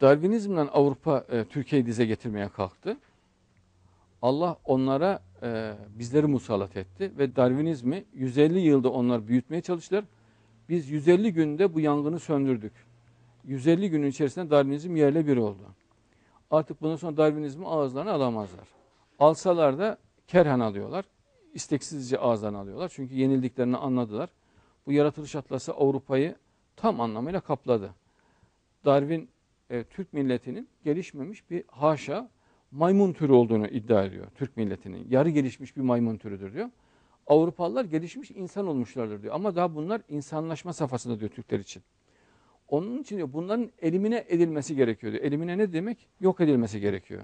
Darwinizmden Avrupa e, Türkiye'yi dize getirmeye kalktı. Allah onlara e, bizleri musallat etti ve Darwinizmi 150 yılda onlar büyütmeye çalıştılar. Biz 150 günde bu yangını söndürdük. 150 günün içerisinde Darwinizm yerle bir oldu. Artık bundan sonra Darwinizmi ağızlarına alamazlar. Alsalar da kerhen alıyorlar. İsteksizce ağızlarına alıyorlar. Çünkü yenildiklerini anladılar. Bu yaratılış atlası Avrupa'yı tam anlamıyla kapladı. Darwin e, Türk milletinin gelişmemiş bir haşa maymun türü olduğunu iddia ediyor Türk milletinin. Yarı gelişmiş bir maymun türüdür diyor. Avrupalılar gelişmiş insan olmuşlardır diyor. Ama daha bunlar insanlaşma safhasında diyor Türkler için. Onun için diyor bunların elimine edilmesi gerekiyor diyor. Elimine ne demek? Yok edilmesi gerekiyor.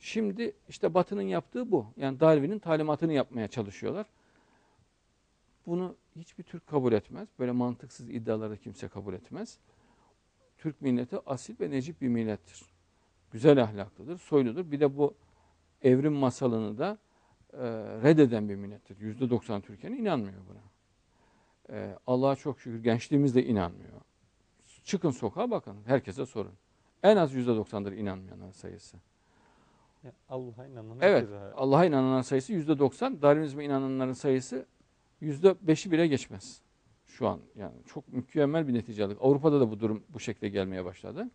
Şimdi işte Batı'nın yaptığı bu. Yani Darwin'in talimatını yapmaya çalışıyorlar. Bunu hiçbir Türk kabul etmez. Böyle mantıksız iddiaları kimse kabul etmez. Türk milleti asil ve necip bir millettir. Güzel ahlaklıdır, soyludur. Bir de bu evrim masalını da e, reddeden bir millettir. Yüzde doksan Türkiye'nin inanmıyor buna. E, Allah'a çok şükür gençliğimiz de inanmıyor. Çıkın sokağa bakın, herkese sorun. En az yüzde doksandır inanmayanların sayısı. Allah'a inanan Evet, Allah'a inananların sayısı yüzde doksan, Darwinizme inananların sayısı yüzde beşi bile geçmez. Şu an yani çok mükemmel bir netice aldık. Avrupa'da da bu durum bu şekilde gelmeye başladı.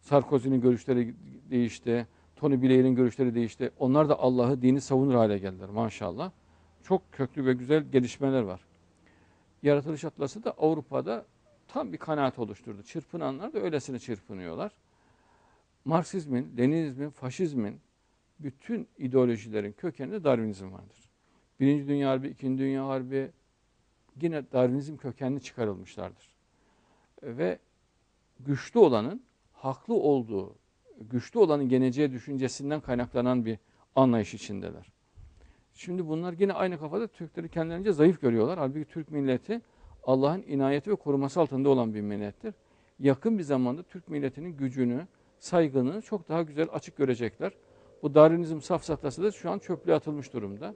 Sarkozy'nin görüşleri değişti, Tony Blair'in görüşleri değişti. Onlar da Allah'ı, dini savunur hale geldiler maşallah. Çok köklü ve güzel gelişmeler var. Yaratılış Atlası da Avrupa'da tam bir kanaat oluşturdu. Çırpınanlar da öylesine çırpınıyorlar. Marksizmin, Leninizmin, faşizmin bütün ideolojilerin kökeninde Darwinizm vardır. Birinci Dünya Harbi, İkinci Dünya Harbi yine Darwinizm kökenli çıkarılmışlardır. Ve güçlü olanın haklı olduğu, güçlü olanın geleceğe düşüncesinden kaynaklanan bir anlayış içindeler. Şimdi bunlar yine aynı kafada Türkleri kendilerince zayıf görüyorlar. Halbuki Türk milleti Allah'ın inayeti ve koruması altında olan bir millettir. Yakın bir zamanda Türk milletinin gücünü, saygını çok daha güzel açık görecekler. Bu Darwinizm safsatası da şu an çöplüğe atılmış durumda.